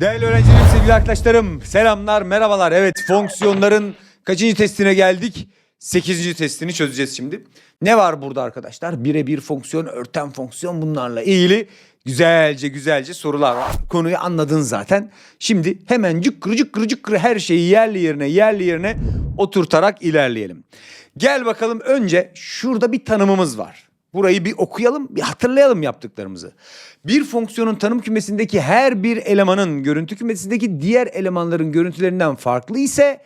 Değerli öğrencilerim, sevgili arkadaşlarım, selamlar, merhabalar. Evet, fonksiyonların kaçıncı testine geldik? Sekizinci testini çözeceğiz şimdi. Ne var burada arkadaşlar? Birebir fonksiyon, örten fonksiyon bunlarla ilgili güzelce güzelce sorular var. Konuyu anladın zaten. Şimdi hemen cıkkırı cıkkırı cıkkırı her şeyi yerli yerine yerli yerine oturtarak ilerleyelim. Gel bakalım önce şurada bir tanımımız var. Burayı bir okuyalım, bir hatırlayalım yaptıklarımızı. Bir fonksiyonun tanım kümesindeki her bir elemanın görüntü kümesindeki diğer elemanların görüntülerinden farklı ise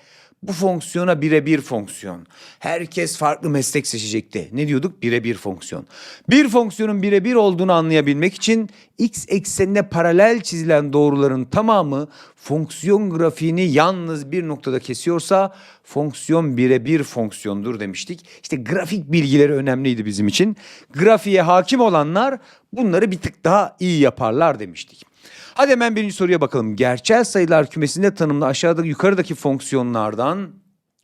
bu fonksiyona birebir fonksiyon. Herkes farklı meslek seçecekti. Ne diyorduk? Birebir fonksiyon. Bir fonksiyonun birebir olduğunu anlayabilmek için x eksenine paralel çizilen doğruların tamamı fonksiyon grafiğini yalnız bir noktada kesiyorsa fonksiyon birebir fonksiyondur demiştik. İşte grafik bilgileri önemliydi bizim için. Grafiğe hakim olanlar bunları bir tık daha iyi yaparlar demiştik. Hadi hemen birinci soruya bakalım. Gerçel sayılar kümesinde tanımlı aşağıda yukarıdaki fonksiyonlardan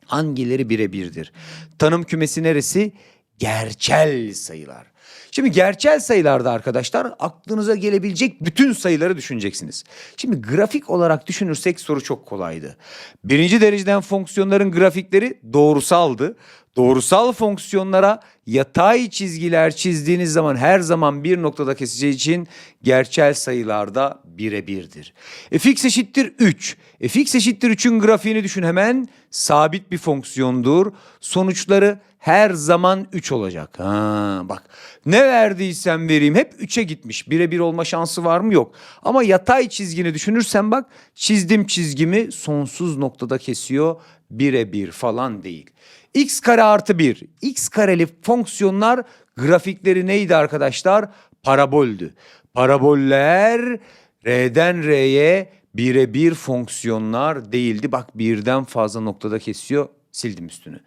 hangileri birebirdir? Tanım kümesi neresi? Gerçel sayılar. Şimdi gerçel sayılarda arkadaşlar aklınıza gelebilecek bütün sayıları düşüneceksiniz. Şimdi grafik olarak düşünürsek soru çok kolaydı. Birinci dereceden fonksiyonların grafikleri doğrusaldı. Doğrusal fonksiyonlara yatay çizgiler çizdiğiniz zaman her zaman bir noktada keseceği için gerçel sayılarda birebirdir. fx eşittir 3. fx eşittir 3'ün grafiğini düşün hemen. Sabit bir fonksiyondur. Sonuçları her zaman 3 olacak. Ha, bak ne verdiysem vereyim hep 3'e gitmiş. Birebir olma şansı var mı? Yok. Ama yatay çizgini düşünürsen bak çizdim çizgimi sonsuz noktada kesiyor. Birebir falan değil. x kare artı 1. x kareli fonksiyonlar grafikleri neydi arkadaşlar? Paraboldü. Paraboller R'den R'ye birebir fonksiyonlar değildi. Bak birden fazla noktada kesiyor. Sildim üstünü.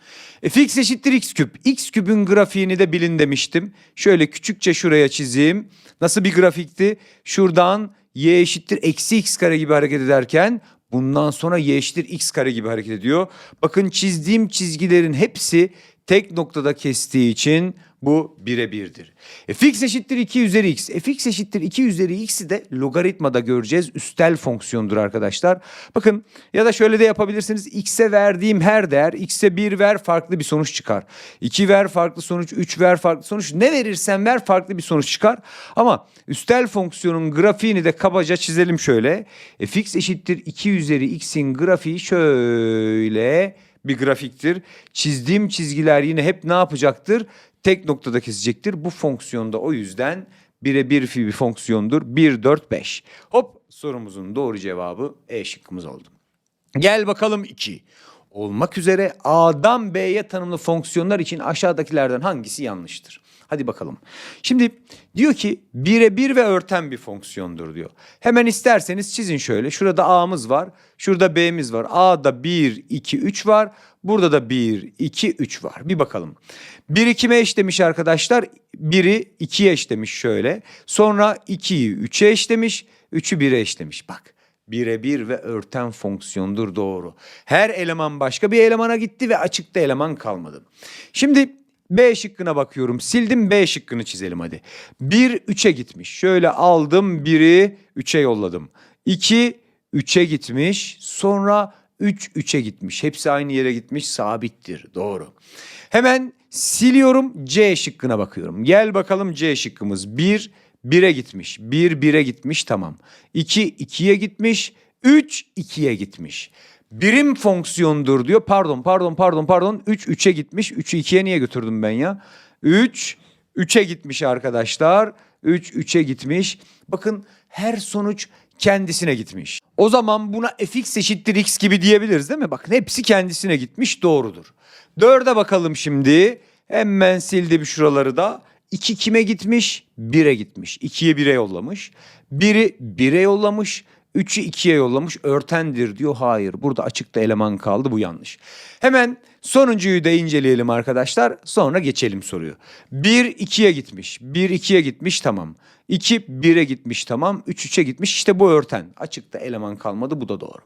E, fx eşittir x küp. x küpün grafiğini de bilin demiştim. Şöyle küçükçe şuraya çizeyim. Nasıl bir grafikti? Şuradan y eşittir eksi x kare gibi hareket ederken bundan sonra y eşittir x kare gibi hareket ediyor. Bakın çizdiğim çizgilerin hepsi tek noktada kestiği için bu birebirdir. E, fx eşittir 2 üzeri x. E, fx eşittir 2 üzeri x'i de logaritmada göreceğiz. Üstel fonksiyondur arkadaşlar. Bakın ya da şöyle de yapabilirsiniz. x'e verdiğim her değer x'e 1 ver farklı bir sonuç çıkar. 2 ver farklı sonuç, 3 ver farklı sonuç. Ne verirsen ver farklı bir sonuç çıkar. Ama üstel fonksiyonun grafiğini de kabaca çizelim şöyle. E, fx eşittir 2 üzeri x'in grafiği şöyle bir grafiktir. Çizdiğim çizgiler yine hep ne yapacaktır? Tek noktada kesecektir. Bu fonksiyonda o yüzden birebir bir fonksiyondur. 1, 4, 5. Hop sorumuzun doğru cevabı E şıkkımız oldu. Gel bakalım 2. Olmak üzere A'dan B'ye tanımlı fonksiyonlar için aşağıdakilerden hangisi yanlıştır? Hadi bakalım. Şimdi diyor ki birebir ve örten bir fonksiyondur diyor. Hemen isterseniz çizin şöyle. Şurada A'mız var. Şurada B'miz var. A'da 1, 2, 3 var. Burada da 1, 2, 3 var. Bir bakalım. 1'i kime eşlemiş arkadaşlar? 1'i 2'ye eşlemiş şöyle. Sonra 2'yi 3'e eşlemiş. 3'ü 1'e eşlemiş. Bak birebir ve örten fonksiyondur doğru. Her eleman başka bir elemana gitti ve açıkta eleman kalmadı. Şimdi B şıkkına bakıyorum. Sildim B şıkkını çizelim hadi. 1 3'e gitmiş. Şöyle aldım 1'i 3'e yolladım. 2 3'e gitmiş. Sonra 3 3'e gitmiş. Hepsi aynı yere gitmiş. Sabittir. Doğru. Hemen siliyorum C şıkkına bakıyorum. Gel bakalım C şıkkımız. 1 1'e gitmiş. 1 1'e gitmiş tamam. 2 2'ye gitmiş. 3 2'ye gitmiş. Birim fonksiyondur diyor. Pardon pardon pardon pardon. 3 3'e gitmiş. 3'ü 2'ye niye götürdüm ben ya? 3 3'e gitmiş arkadaşlar. 3 3'e gitmiş. Bakın her sonuç kendisine gitmiş. O zaman buna fx eşittir x gibi diyebiliriz değil mi? Bakın hepsi kendisine gitmiş doğrudur. 4'e bakalım şimdi. Hemen sildim şuraları da. 2 kime gitmiş? 1'e gitmiş. 2'ye 1'e yollamış. 1'i 1'e yollamış. 3'ü 2'ye yollamış. Örtendir diyor. Hayır. Burada açıkta eleman kaldı. Bu yanlış. Hemen sonuncuyu da inceleyelim arkadaşlar. Sonra geçelim soruyu. 1 2'ye gitmiş. 1 2'ye gitmiş tamam. 2 1'e gitmiş tamam. 3 3'e gitmiş. İşte bu örten. Açıkta eleman kalmadı. Bu da doğru.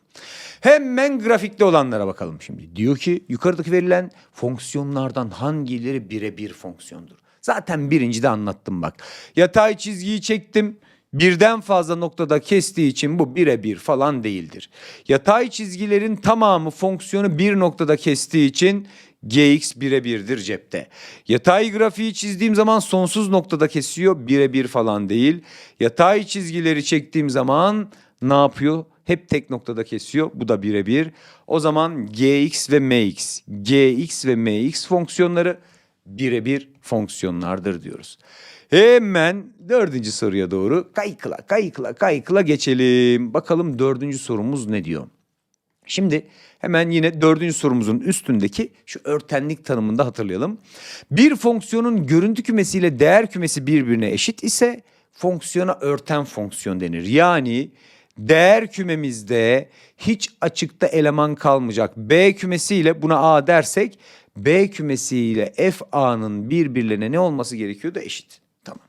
Hemen grafikte olanlara bakalım şimdi. Diyor ki yukarıdaki verilen fonksiyonlardan hangileri birebir fonksiyondur? Zaten birinci de anlattım bak. Yatay çizgiyi çektim. Birden fazla noktada kestiği için bu birebir falan değildir. Yatay çizgilerin tamamı fonksiyonu bir noktada kestiği için gx birebirdir cepte. Yatay grafiği çizdiğim zaman sonsuz noktada kesiyor birebir falan değil. Yatay çizgileri çektiğim zaman ne yapıyor? Hep tek noktada kesiyor. Bu da birebir. O zaman gx ve mx, gx ve mx fonksiyonları birebir fonksiyonlardır diyoruz. Hemen dördüncü soruya doğru kaykıla kaykıla kaykıla geçelim. Bakalım dördüncü sorumuz ne diyor? Şimdi hemen yine dördüncü sorumuzun üstündeki şu örtenlik tanımında hatırlayalım. Bir fonksiyonun görüntü kümesiyle değer kümesi birbirine eşit ise fonksiyona örten fonksiyon denir. Yani değer kümemizde hiç açıkta eleman kalmayacak. B kümesiyle buna A dersek B kümesiyle f a'nın birbirlerine ne olması gerekiyordu? Eşit. Tamam.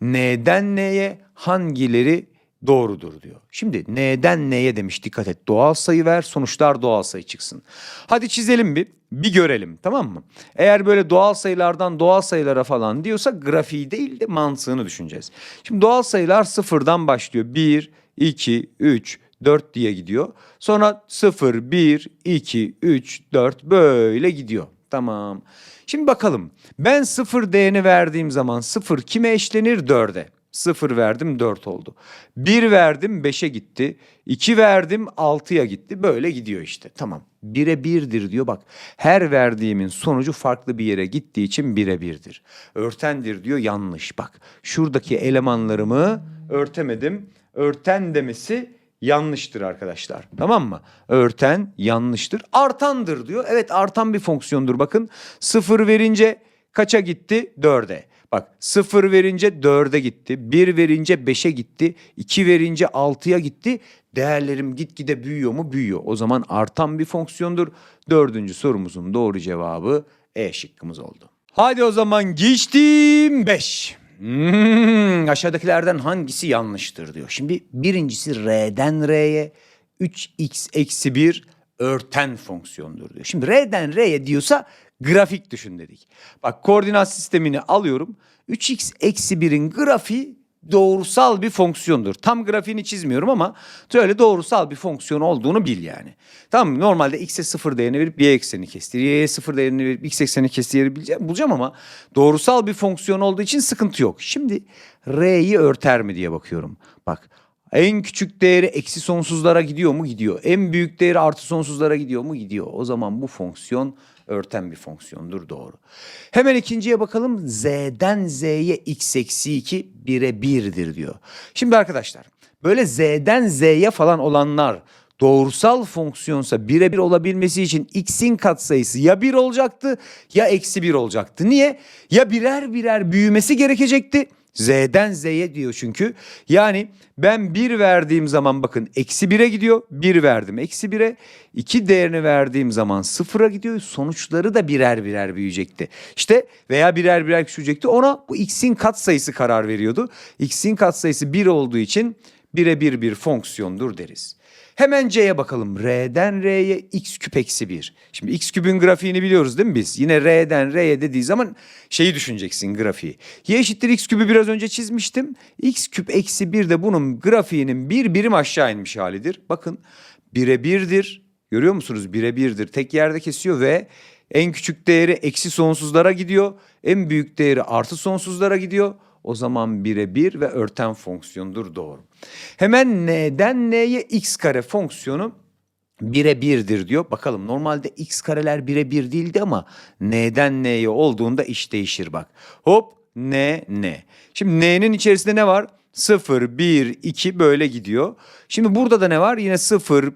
N'den N'ye hangileri doğrudur diyor. Şimdi N'den N'ye demiş dikkat et. Doğal sayı ver sonuçlar doğal sayı çıksın. Hadi çizelim bir. Bir görelim tamam mı? Eğer böyle doğal sayılardan doğal sayılara falan diyorsa grafiği değil de mantığını düşüneceğiz. Şimdi doğal sayılar sıfırdan başlıyor. 1, 2, 3, 4 diye gidiyor. Sonra 0, 1, 2, 3, 4 böyle gidiyor. Tamam. Şimdi bakalım. Ben 0 değerini verdiğim zaman 0 kime eşlenir? 4'e. 0 verdim 4 oldu. 1 verdim 5'e gitti. 2 verdim 6'ya gitti. Böyle gidiyor işte. Tamam. 1'e 1'dir diyor bak. Her verdiğimin sonucu farklı bir yere gittiği için 1'e 1'dir. Örtendir diyor yanlış. Bak şuradaki elemanlarımı örtemedim. Örten demesi yanlıştır arkadaşlar. Tamam mı? Örten yanlıştır. Artandır diyor. Evet artan bir fonksiyondur bakın. 0 verince kaça gitti? 4'e. Bak 0 verince 4'e gitti. 1 verince 5'e gitti. 2 verince 6'ya gitti. Değerlerim gitgide büyüyor mu? Büyüyor. O zaman artan bir fonksiyondur. Dördüncü sorumuzun doğru cevabı E şıkkımız oldu. Hadi o zaman geçtim 5. Hmm, aşağıdakilerden hangisi yanlıştır diyor. Şimdi birincisi R'den R'ye 3x eksi 1 örten fonksiyondur diyor. Şimdi R'den R'ye diyorsa grafik düşün dedik. Bak koordinat sistemini alıyorum. 3x eksi 1'in grafiği doğrusal bir fonksiyondur. Tam grafiğini çizmiyorum ama şöyle doğrusal bir fonksiyon olduğunu bil yani. Tamam mı? Normalde x'e 0 değerini verip y ekseni kestir. Y'ye 0 değerini verip x ekseni kestir bileceğim, bulacağım ama doğrusal bir fonksiyon olduğu için sıkıntı yok. Şimdi r'yi örter mi diye bakıyorum. Bak en küçük değeri eksi sonsuzlara gidiyor mu? Gidiyor. En büyük değeri artı sonsuzlara gidiyor mu? Gidiyor. O zaman bu fonksiyon örten bir fonksiyondur doğru. Hemen ikinciye bakalım. Z'den Z'ye x eksi 2 1'e 1'dir diyor. Şimdi arkadaşlar böyle Z'den Z'ye falan olanlar doğrusal fonksiyonsa birebir olabilmesi için x'in katsayısı ya 1 olacaktı ya eksi 1 olacaktı. Niye? Ya birer birer büyümesi gerekecekti Z'den Z'ye diyor çünkü. Yani ben 1 verdiğim zaman bakın eksi 1'e gidiyor. 1 verdim eksi 1'e. 2 değerini verdiğim zaman 0'a gidiyor. Sonuçları da birer birer büyüyecekti. İşte veya birer birer küçülecekti. Ona bu x'in katsayısı karar veriyordu. x'in katsayısı 1 olduğu için 1'e 1 bir fonksiyondur deriz. Hemen C'ye bakalım. R'den R'ye x küp eksi 1. Şimdi x küpün grafiğini biliyoruz değil mi biz? Yine R'den R'ye dediği zaman şeyi düşüneceksin grafiği. Y eşittir x küpü biraz önce çizmiştim. x küp eksi 1 de bunun grafiğinin bir birim aşağı inmiş halidir. Bakın 1'e 1'dir. Görüyor musunuz? 1'e 1'dir. Tek yerde kesiyor ve en küçük değeri eksi sonsuzlara gidiyor. En büyük değeri artı sonsuzlara gidiyor. O zaman 1'e 1 ve örten fonksiyondur doğru. Hemen n'den n'ye x kare fonksiyonu 1'e 1'dir diyor. Bakalım normalde x kareler 1'e 1 değildi ama n'den n'ye olduğunda iş değişir bak. Hop n n. Şimdi n'nin içerisinde ne var? 0, 1, 2 böyle gidiyor. Şimdi burada da ne var? Yine 0, 1,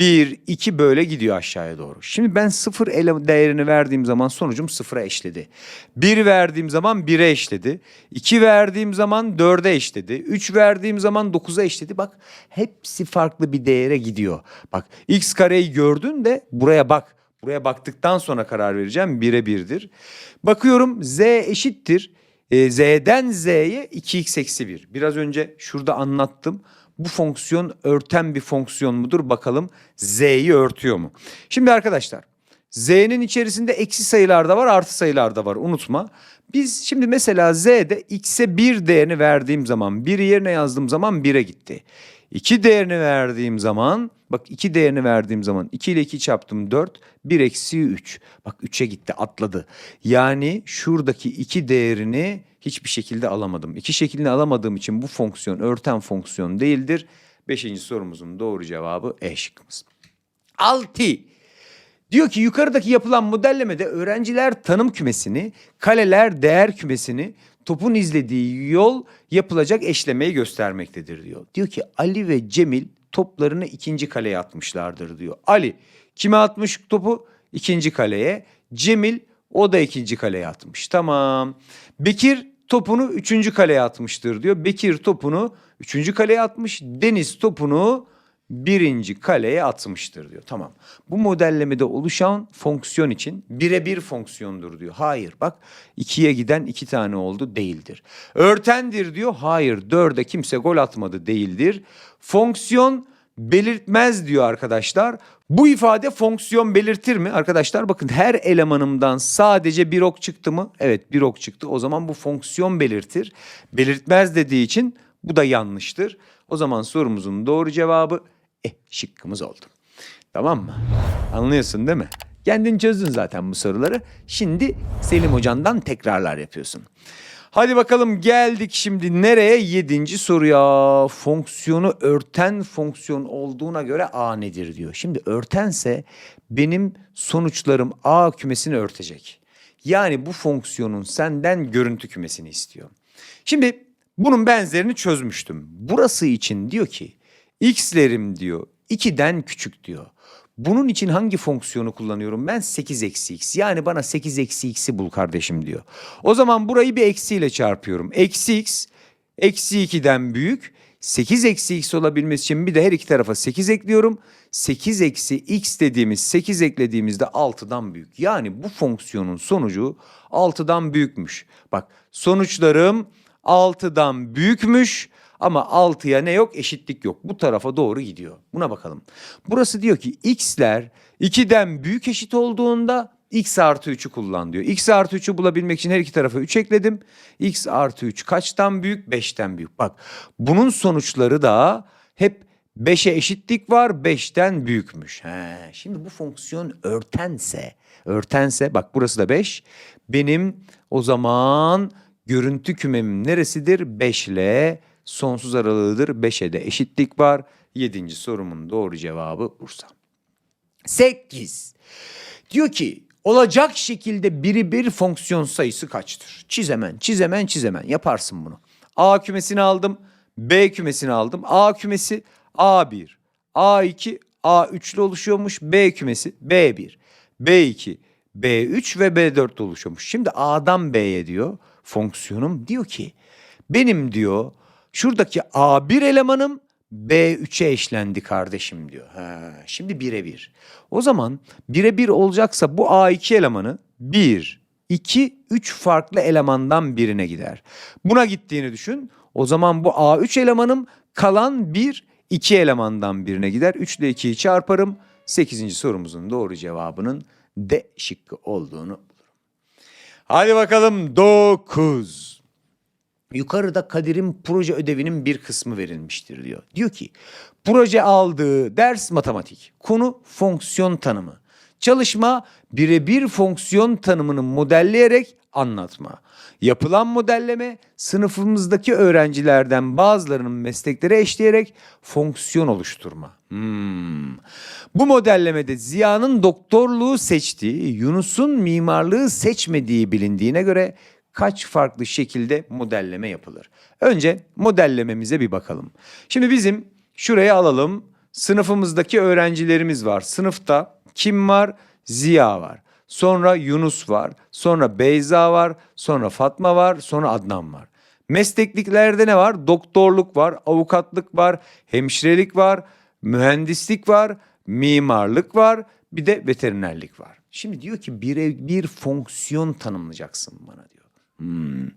2 böyle gidiyor aşağıya doğru. Şimdi ben 0 ele değerini verdiğim zaman sonucum 0'a eşledi. 1 verdiğim zaman 1'e eşledi. 2 verdiğim zaman 4'e eşledi. 3 verdiğim zaman 9'a eşledi. Bak hepsi farklı bir değere gidiyor. Bak x kareyi gördün de buraya bak. Buraya baktıktan sonra karar vereceğim. 1'e 1'dir. Bakıyorum z eşittir. E, z'den z'ye 2x eksi 1. Biraz önce şurada anlattım bu fonksiyon örten bir fonksiyon mudur bakalım z'yi örtüyor mu? Şimdi arkadaşlar Z'nin içerisinde eksi sayılar da var, artı sayılar da var. Unutma. Biz şimdi mesela Z'de x'e 1 değerini verdiğim zaman, 1'i yerine yazdığım zaman 1'e gitti. 2 değerini verdiğim zaman, bak 2 değerini verdiğim zaman 2 ile 2 çarptım 4, 1 eksi 3. Bak 3'e gitti, atladı. Yani şuradaki 2 değerini hiçbir şekilde alamadım. 2 şeklini alamadığım için bu fonksiyon örten fonksiyon değildir. Beşinci sorumuzun doğru cevabı E şıkkımız. 6. Diyor ki yukarıdaki yapılan modellemede öğrenciler tanım kümesini, kaleler değer kümesini, topun izlediği yol yapılacak eşlemeyi göstermektedir diyor. Diyor ki Ali ve Cemil toplarını ikinci kaleye atmışlardır diyor. Ali kime atmış topu? İkinci kaleye. Cemil o da ikinci kaleye atmış. Tamam. Bekir topunu üçüncü kaleye atmıştır diyor. Bekir topunu üçüncü kaleye atmış. Deniz topunu birinci kaleye atmıştır diyor. Tamam. Bu modellemede oluşan fonksiyon için birebir fonksiyondur diyor. Hayır bak ikiye giden iki tane oldu değildir. Örtendir diyor. Hayır dörde kimse gol atmadı değildir. Fonksiyon belirtmez diyor arkadaşlar. Bu ifade fonksiyon belirtir mi? Arkadaşlar bakın her elemanımdan sadece bir ok çıktı mı? Evet bir ok çıktı. O zaman bu fonksiyon belirtir. Belirtmez dediği için bu da yanlıştır. O zaman sorumuzun doğru cevabı e şıkkımız oldu. Tamam mı? Anlıyorsun değil mi? Kendin çözdün zaten bu soruları. Şimdi Selim Hoca'ndan tekrarlar yapıyorsun. Hadi bakalım geldik şimdi nereye? Yedinci soruya. Fonksiyonu örten fonksiyon olduğuna göre A nedir diyor. Şimdi örtense benim sonuçlarım A kümesini örtecek. Yani bu fonksiyonun senden görüntü kümesini istiyor. Şimdi bunun benzerini çözmüştüm. Burası için diyor ki x'lerim diyor 2'den küçük diyor. Bunun için hangi fonksiyonu kullanıyorum? Ben 8 eksi x. Yani bana 8 eksi x'i bul kardeşim diyor. O zaman burayı bir eksiyle çarpıyorum. Eksi x eksi 2'den büyük. 8 eksi x olabilmesi için bir de her iki tarafa 8 ekliyorum. 8 eksi x dediğimiz 8 eklediğimizde 6'dan büyük. Yani bu fonksiyonun sonucu 6'dan büyükmüş. Bak sonuçlarım 6'dan büyükmüş. Ama 6'ya ne yok? Eşitlik yok. Bu tarafa doğru gidiyor. Buna bakalım. Burası diyor ki x'ler 2'den büyük eşit olduğunda x artı 3'ü kullan diyor. x artı 3'ü bulabilmek için her iki tarafa 3 ekledim. x artı 3 kaçtan büyük? 5'ten büyük. Bak bunun sonuçları da hep 5'e eşitlik var 5'ten büyükmüş. He, şimdi bu fonksiyon örtense, örtense bak burası da 5. Benim o zaman görüntü kümemim neresidir? 5 ile sonsuz aralığıdır. 5'e de eşitlik var. 7. sorumun doğru cevabı Bursa. 8. Diyor ki olacak şekilde biri bir fonksiyon sayısı kaçtır? Çiz hemen, çiz hemen, çiz hemen. Yaparsın bunu. A kümesini aldım, B kümesini aldım. A kümesi A1, A2, A3 ile oluşuyormuş. B kümesi B1, B2, B3 ve B4 ile oluşuyormuş. Şimdi A'dan B'ye diyor fonksiyonum diyor ki benim diyor şuradaki A1 elemanım B3'e eşlendi kardeşim diyor. Ha, şimdi birebir. O zaman birebir olacaksa bu A2 elemanı 1, 2, 3 farklı elemandan birine gider. Buna gittiğini düşün. O zaman bu A3 elemanım kalan 1, 2 elemandan birine gider. 3 ile 2'yi çarparım. 8. sorumuzun doğru cevabının D şıkkı olduğunu. Hadi bakalım 9. Yukarıda Kadir'in proje ödevinin bir kısmı verilmiştir diyor. Diyor ki proje aldığı ders matematik. Konu fonksiyon tanımı. Çalışma birebir fonksiyon tanımını modelleyerek anlatma. Yapılan modelleme sınıfımızdaki öğrencilerden bazılarının meslekleri eşleyerek fonksiyon oluşturma. Hmm. Bu modellemede Ziya'nın doktorluğu seçtiği, Yunus'un mimarlığı seçmediği bilindiğine göre kaç farklı şekilde modelleme yapılır? Önce modellememize bir bakalım. Şimdi bizim şuraya alalım. Sınıfımızdaki öğrencilerimiz var. Sınıfta kim var? Ziya var. Sonra Yunus var. Sonra Beyza var. Sonra Fatma var. Sonra Adnan var. Meslekliklerde ne var? Doktorluk var, avukatlık var, hemşirelik var, mühendislik var, mimarlık var, bir de veterinerlik var. Şimdi diyor ki bir, bir fonksiyon tanımlayacaksın bana diyor. Hmm.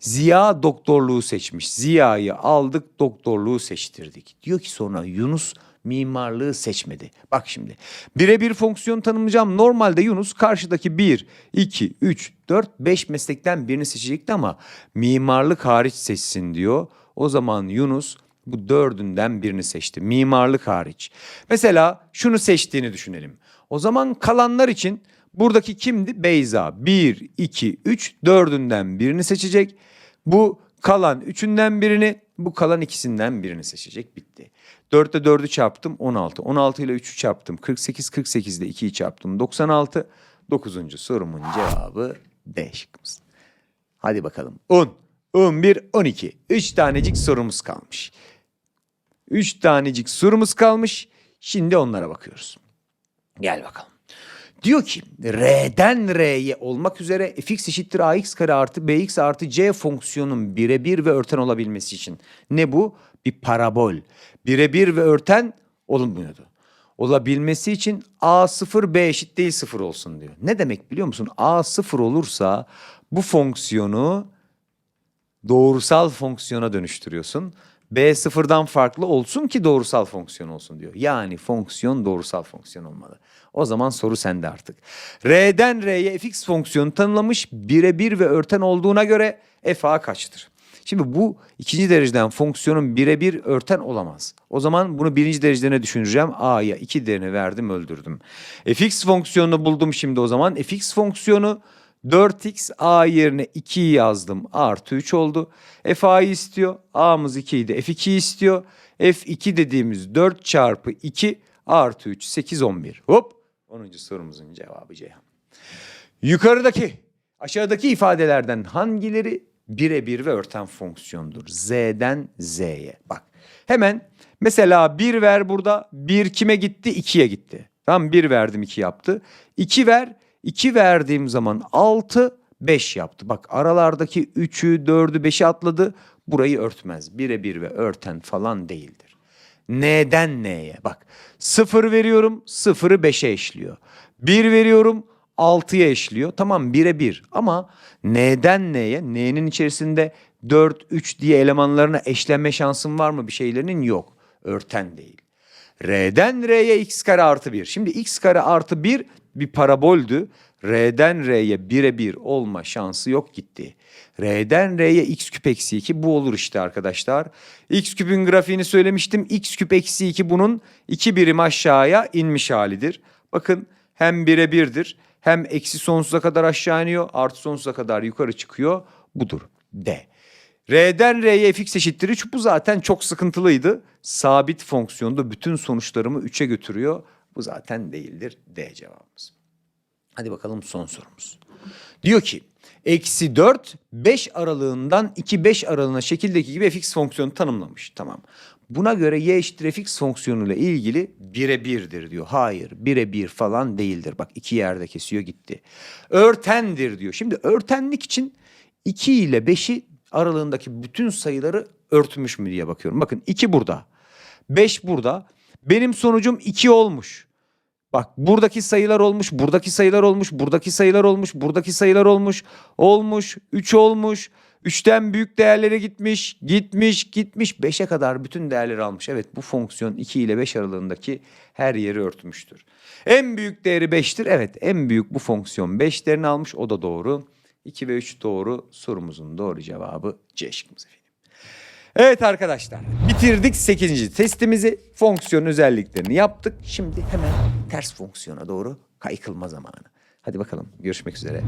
Ziya doktorluğu seçmiş. Ziya'yı aldık doktorluğu seçtirdik. Diyor ki sonra Yunus mimarlığı seçmedi. Bak şimdi birebir fonksiyon tanımlayacağım. Normalde Yunus karşıdaki 1, 2, 3, 4, 5 meslekten birini seçecekti ama mimarlık hariç seçsin diyor. O zaman Yunus bu dördünden birini seçti. Mimarlık hariç. Mesela şunu seçtiğini düşünelim. O zaman kalanlar için buradaki kimdi? Beyza. 1, 2, 3 dördünden birini seçecek. Bu kalan üçünden birini, bu kalan ikisinden birini seçecek. Bitti. 4 ile 4'ü çarptım 16. 16 ile 3'ü çarptım 48. 48 ile 2'yi çarptım 96. 9. sorumun cevabı D şıkkımız. Hadi bakalım. 10, 11, 12. 3 tanecik sorumuz kalmış. 3 tanecik sorumuz kalmış. Şimdi onlara bakıyoruz. Gel bakalım. Diyor ki R'den R'ye olmak üzere fx eşittir ax kare artı bx artı c fonksiyonun birebir ve örten olabilmesi için. Ne bu? Bir parabol. Birebir ve örten olunmuyordu. Olabilmesi için a sıfır b eşit değil sıfır olsun diyor. Ne demek biliyor musun? a sıfır olursa bu fonksiyonu doğrusal fonksiyona dönüştürüyorsun. B sıfırdan farklı olsun ki doğrusal fonksiyon olsun diyor. Yani fonksiyon doğrusal fonksiyon olmalı. O zaman soru sende artık. R'den R'ye fx fonksiyonu tanımlamış birebir ve örten olduğuna göre f a kaçtır? Şimdi bu ikinci dereceden fonksiyonun birebir örten olamaz. O zaman bunu birinci derecede düşüneceğim. A'ya iki değerini verdim öldürdüm. fx fonksiyonunu buldum şimdi o zaman. fx fonksiyonu 4x a yerine 2'yi yazdım artı 3 oldu. f a'yı istiyor. a'mız 2 idi. f2'yi istiyor. f2 dediğimiz 4 çarpı 2 artı 3 8 11. Hop 10. sorumuzun cevabı Ceyhan. Yukarıdaki aşağıdaki ifadelerden hangileri birebir ve örten fonksiyondur? Z'den Z'ye. Bak hemen mesela 1 ver burada. 1 kime gitti? 2'ye gitti. Tamam 1 verdim 2 yaptı. 2 ver 2 verdiğim zaman 6 5 yaptı. Bak aralardaki 3'ü 4'ü 5'i atladı. Burayı örtmez. Birebir ve örten falan değildir. N'den N'ye bak. 0 veriyorum 0'ı 5'e eşliyor. 1 veriyorum 6'ya eşliyor. Tamam 1'e 1 ama N'den N'ye N'nin içerisinde 4, 3 diye elemanlarına eşlenme şansın var mı bir şeylerinin? Yok. Örten değil. R'den R'ye x kare artı 1. Şimdi x kare artı 1 bir paraboldü. R'den R'ye 1'e 1 olma şansı yok gitti. R'den R'ye x küp eksi 2 bu olur işte arkadaşlar. x küpün grafiğini söylemiştim. x küp eksi 2 bunun 2 birim aşağıya inmiş halidir. Bakın hem 1'e 1'dir hem eksi sonsuza kadar aşağı iniyor artı sonsuza kadar yukarı çıkıyor. Budur D. R'den R'ye fx eşittir 3 bu zaten çok sıkıntılıydı. Sabit fonksiyonda bütün sonuçlarımı 3'e götürüyor. Bu zaten değildir D cevabımız. Hadi bakalım son sorumuz. Diyor ki eksi 4 5 aralığından 2 5 aralığına şekildeki gibi fx fonksiyonu tanımlamış. Tamam. Buna göre y eşittir fx fonksiyonuyla ilgili bire birdir diyor. Hayır bire bir falan değildir. Bak iki yerde kesiyor gitti. Örtendir diyor. Şimdi örtenlik için 2 ile 5'i aralığındaki bütün sayıları örtmüş mü diye bakıyorum. Bakın 2 burada. 5 burada. Benim sonucum 2 olmuş. Bak buradaki sayılar olmuş, buradaki sayılar olmuş, buradaki sayılar olmuş, buradaki sayılar olmuş, olmuş, 3 olmuş. 3'ten büyük değerlere gitmiş, gitmiş, gitmiş. 5'e kadar bütün değerleri almış. Evet bu fonksiyon 2 ile 5 aralığındaki her yeri örtmüştür. En büyük değeri 5'tir. Evet en büyük bu fonksiyon 5 değerini almış. O da doğru. 2 ve 3 doğru. Sorumuzun doğru cevabı C şıkkımız efendim. Evet arkadaşlar bitirdik 8. testimizi. Fonksiyon özelliklerini yaptık. Şimdi hemen ters fonksiyona doğru kaykılma zamanı. Hadi bakalım görüşmek üzere.